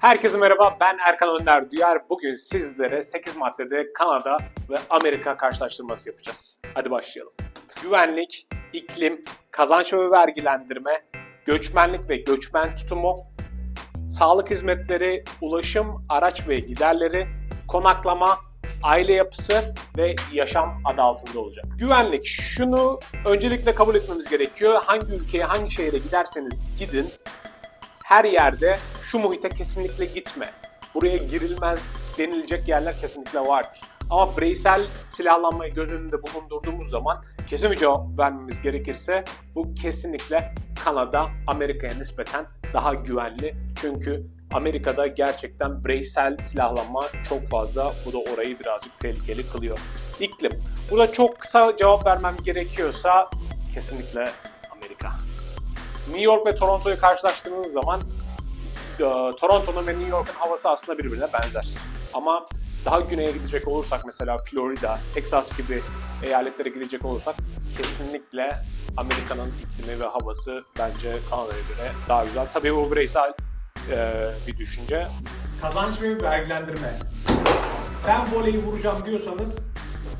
Herkese merhaba, ben Erkan Önder Duyar. Bugün sizlere 8 maddede Kanada ve Amerika karşılaştırması yapacağız. Hadi başlayalım. Güvenlik, iklim, kazanç ve vergilendirme, göçmenlik ve göçmen tutumu, sağlık hizmetleri, ulaşım, araç ve giderleri, konaklama, aile yapısı ve yaşam adı altında olacak. Güvenlik, şunu öncelikle kabul etmemiz gerekiyor. Hangi ülkeye, hangi şehre giderseniz gidin, her yerde şu muhite kesinlikle gitme. Buraya girilmez denilecek yerler kesinlikle vardır. Ama bireysel silahlanmayı göz önünde bulundurduğumuz zaman kesin bir cevap vermemiz gerekirse bu kesinlikle Kanada Amerika'ya nispeten daha güvenli. Çünkü Amerika'da gerçekten bireysel silahlanma çok fazla. Bu da orayı birazcık tehlikeli kılıyor. İklim. Burada çok kısa cevap vermem gerekiyorsa kesinlikle Amerika. New York ve Toronto'yu karşılaştırdığınız zaman Toronto'nun ve New York'un havası aslında birbirine benzer. Ama daha güneye gidecek olursak mesela Florida, Texas gibi eyaletlere gidecek olursak kesinlikle Amerika'nın iklimi ve havası bence Kanada'ya göre daha güzel. Tabii bu bireysel e, bir düşünce. Kazanç ve vergilendirme. Ben voleyi vuracağım diyorsanız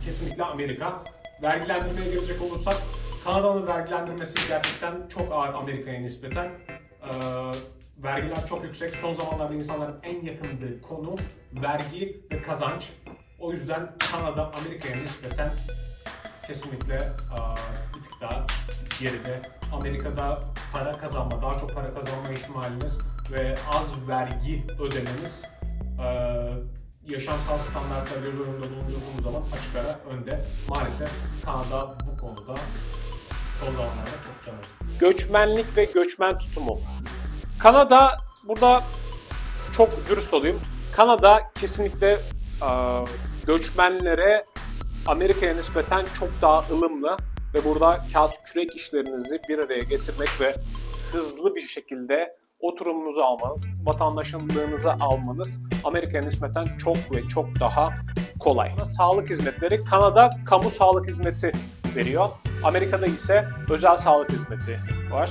kesinlikle Amerika. Vergilendirmeye gelecek olursak Kanada'nın vergilendirmesi gerçekten çok ağır Amerika'ya nispeten. Ee, vergiler çok yüksek. Son zamanlarda insanların en yakındığı konu vergi ve kazanç. O yüzden Kanada Amerika'ya nispeten kesinlikle aa, bir tık daha geride. Amerika'da para kazanma, daha çok para kazanma ihtimaliniz ve az vergi ödemeniz eee, yaşamsal standartları göz önünde bulundurduğumuz zaman açık ara önde. Maalesef Kanada bu konuda son zamanlarda çok canlı. Göçmenlik ve göçmen tutumu. Kanada burada çok dürüst olayım. Kanada kesinlikle göçmenlere Amerika'ya nispeten çok daha ılımlı ve burada kağıt kürek işlerinizi bir araya getirmek ve hızlı bir şekilde oturumunuzu almanız, vatandaşlığınızı almanız Amerika'ya nispeten çok ve çok daha kolay. Sağlık hizmetleri Kanada kamu sağlık hizmeti veriyor. Amerika'da ise özel sağlık hizmeti var.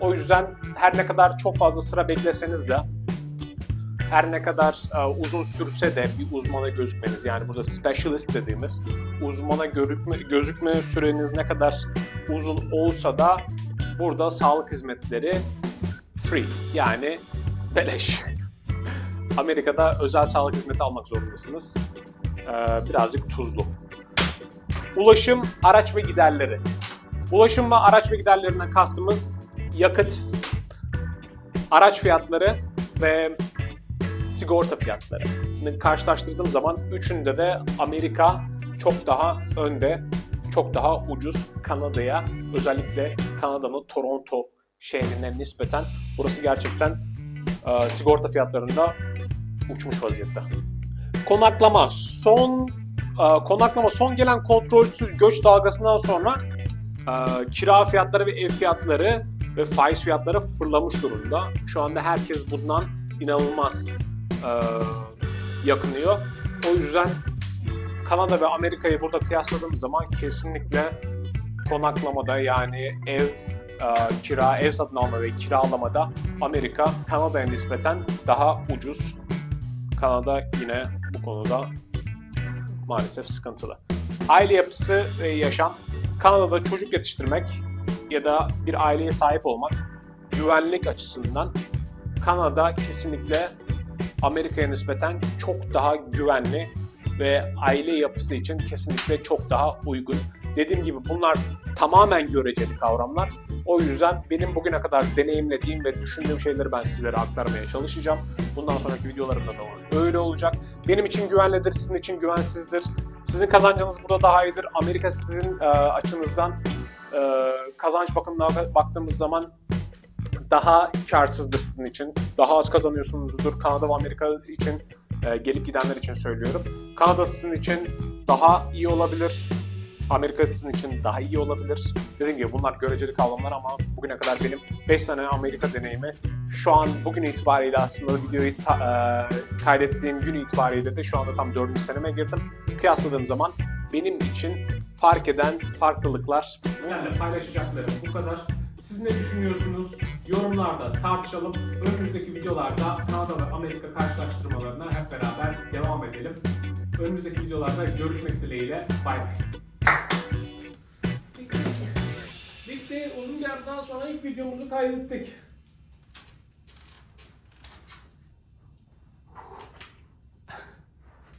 O yüzden her ne kadar çok fazla sıra bekleseniz de her ne kadar e, uzun sürse de bir uzmana gözükmeniz yani burada specialist dediğimiz uzmana görükme, gözükme süreniz ne kadar uzun olsa da burada sağlık hizmetleri free yani beleş. Amerika'da özel sağlık hizmeti almak zorundasınız. Ee, birazcık tuzlu. Ulaşım, araç ve giderleri. Ulaşım ve araç ve giderlerinden kastımız yakıt, araç fiyatları ve sigorta fiyatlarını karşılaştırdığım zaman üçünde de Amerika çok daha önde, çok daha ucuz Kanada'ya özellikle Kanada'nın Toronto şehrine nispeten burası gerçekten e, sigorta fiyatlarında uçmuş vaziyette. Konaklama son e, konaklama son gelen kontrolsüz göç dalgasından sonra e, kira fiyatları ve ev fiyatları ve faiz fiyatları fırlamış durumda. Şu anda herkes bundan inanılmaz e, yakınıyor. O yüzden Kanada ve Amerika'yı burada kıyasladığım zaman kesinlikle konaklamada yani ev e, kira, ev satın alma ve kiralamada Amerika Kanada'ya nispeten daha ucuz. Kanada yine bu konuda maalesef sıkıntılı. Aile yapısı ve yaşam. Kanada'da çocuk yetiştirmek ya da bir aileye sahip olmak güvenlik açısından Kanada kesinlikle Amerika'ya nispeten çok daha güvenli ve aile yapısı için kesinlikle çok daha uygun. Dediğim gibi bunlar tamamen göreceli kavramlar. O yüzden benim bugüne kadar deneyimlediğim ve düşündüğüm şeyleri ben sizlere aktarmaya çalışacağım. Bundan sonraki videolarımda da öyle olacak. Benim için güvenlidir, sizin için güvensizdir. Sizin kazancınız burada daha iyidir. Amerika sizin e, açınızdan e, kazanç bakımına baktığımız zaman daha karsızdır sizin için. Daha az kazanıyorsunuzdur. Kanada ve Amerika için e, gelip gidenler için söylüyorum. Kanada sizin için daha iyi olabilir. Amerika sizin için daha iyi olabilir. Dediğim gibi bunlar göreceli kavramlar ama bugüne kadar benim 5 sene Amerika deneyimi şu an bugün itibariyle aslında videoyu ta- e, kaydettiğim gün itibariyle de şu anda tam 4. seneme girdim. Kıyasladığım zaman benim için fark eden farklılıklar. Sizlerle paylaşacaklarım bu kadar. Siz ne düşünüyorsunuz? Yorumlarda tartışalım. Önümüzdeki videolarda Kanada ve Amerika karşılaştırmalarına hep beraber devam edelim. Önümüzdeki videolarda görüşmek dileğiyle. Bay bay. Bitti. Uzun bir aradan sonra ilk videomuzu kaydettik.